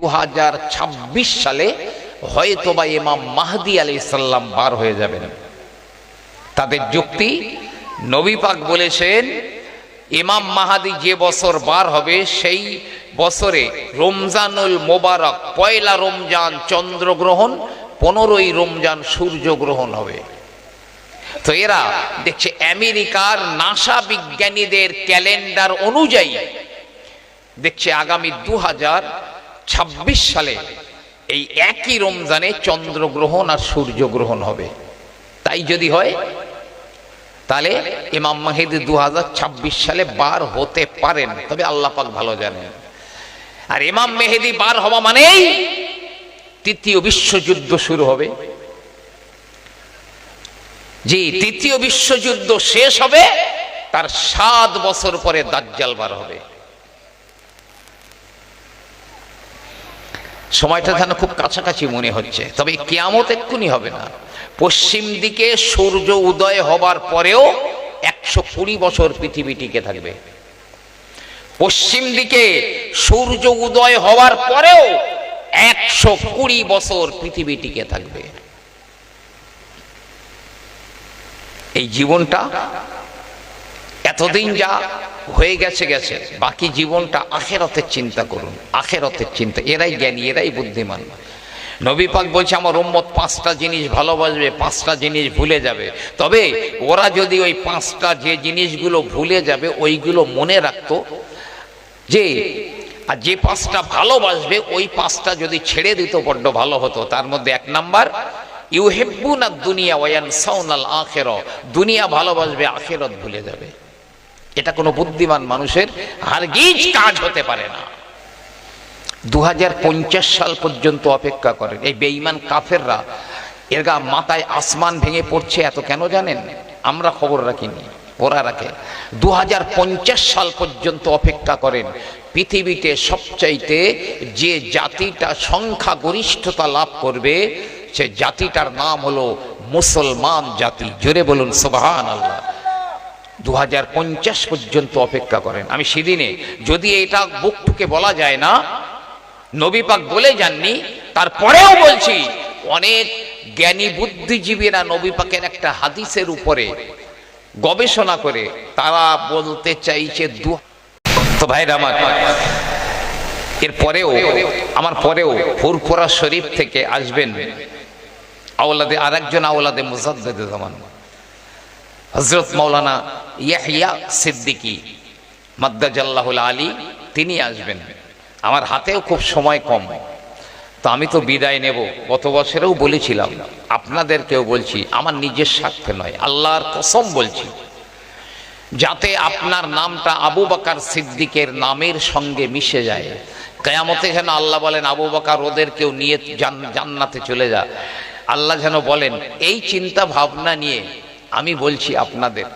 দু সালে হয়তোবা ইমাম মাহদি আলী সাল্লাম বার হয়ে যাবেন। তাদের যুক্তি, নবী পাক বলেছেন, ইমাম মাহাদি যে বছর বার হবে সেই বছরে রমজানুল মোবারক, পয়লা রমজান চন্দ্রগ্রহণ, পনেরোই রমজান সূর্যগ্রহণ হবে। তো এরা দেখছে আমেরিকার নাসা বিজ্ঞানীদের ক্যালেন্ডার অনুযায়ী দেখছে আগামী দু হাজার ছাব্বিশ সালে এই একই রমজানে চন্দ্রগ্রহণ আর সূর্যগ্রহণ হবে। তাই যদি হয়, তাহলে ইমাম মাহিদি দু সালে বার হতে পারেন, তবে আল্লাহ ভালো জানেন। আর ইমাম মেহেদি বার হওয়া মানেই তৃতীয় বিশ্বযুদ্ধ শুরু হবে। জি তৃতীয় বিশ্বযুদ্ধ শেষ হবে, তার সাত বছর পরে দাজ্জাল বার হবে। সময়টা যেন খুব কাছাকাছি মনে হচ্ছে। তবে কেয়ামত এক্ষুনি হবে না। পশ্চিম দিকে সূর্য উদয় হবার পরেও একশো কুড়ি বছর পৃথিবী টিকে থাকবে। পশ্চিম দিকে সূর্য উদয় হওয়ার পরেও একশো কুড়ি বছর পৃথিবী টিকে থাকবে। এই জীবনটা এতদিন যা হয়ে গেছে গেছে। বাকি জীবনটা আখেরতের চিন্তা করুন, আখেরতের চিন্তা। এরাই জ্ঞানী, এরাই বুদ্ধিমান। নবী পাক বলছে, আমার উম্মত পাঁচটা জিনিস ভালোবাসবে, পাঁচটা জিনিস ভুলে যাবে। তবে ওরা যদি ওই পাঁচটা যে জিনিসগুলো ভুলে যাবে, ওইগুলো মনে রাখতো যে, আর যে পাঁচটা ভালোবাসবে, ওই পাঁচটা যদি ছেড়ে দিত, বড্ড ভালো হতো। তার মধ্যে এক নাম্বার, ইউহেব্বুনা দুনিয়া ওয়ান সাউনাল আখের। দুনিয়া ভালোবাসবে, আখেরত ভুলে যাবে। এটা কোনো বুদ্ধিমান মানুষের হারগিজ কাজ হতে পারে না। দু হাজার পঞ্চাশ সাল পর্যন্ত অপেক্ষা করেন। এই বেঈমান কাফেররা, এর গা মাথায় আসমান ভেঙে পড়ছে এত কেন জানেন? আমরা খবর রাখিনি, ওরা রাখে। দু হাজার পঞ্চাশ সাল পর্যন্ত অপেক্ষা করেন, পৃথিবীতে সবচাইতে যে জাতিটা সংখ্যা গরিষ্ঠতা লাভ করবে, সে জাতিটার নাম হলো মুসলমান জাতি। জোরে বলুন সোবাহান আল্লাহ দু হাজার পঞ্চাশ পর্যন্ত অপেক্ষা করেন। আমি সেদিনে যদি এটা বুকটুকে বলা যায় না নবী পাক বলে যাননি, তারপরেও বলছি, অনেক জ্ঞানী বুদ্ধিজীবীরা নবী পাকের একটা হাদিসের উপরে গবেষণা করে, তারা বলতে চাইছে দু ভাইরা আমার পরেও ফুরফুরা শরীফ থেকে আসবেন আওলাদে আরেকজন আওলাদে মুজাদ্দেদ জামান। হজরত মৌলানা ইয়াহিয়া সিদ্দিকি, মাদ্দাজাল্লাহুল আলী, তিনি আসবেন। আমার হাতেও খুব সময় কম। তো আমি তো বিদায় নেব। গত বছরেও বলেছিলাম আপনাদেরকেও বলছি, আমার নিজের স্বার্থে নয়, আল্লাহর কসম বলছি। যাতে আপনার নামটা আবু বাকার সিদ্দিকের নামের সঙ্গে মিশে যায়। কেয়ামতে যেন আল্লাহ বলেন, আবু বাকার, ওদের কেউ নিয়ে জান- জান্নাতে চলে যা। আল্লাহ যেন বলেন, এই চিন্তা ভাবনা নিয়ে আমি বলছি আপনাদের।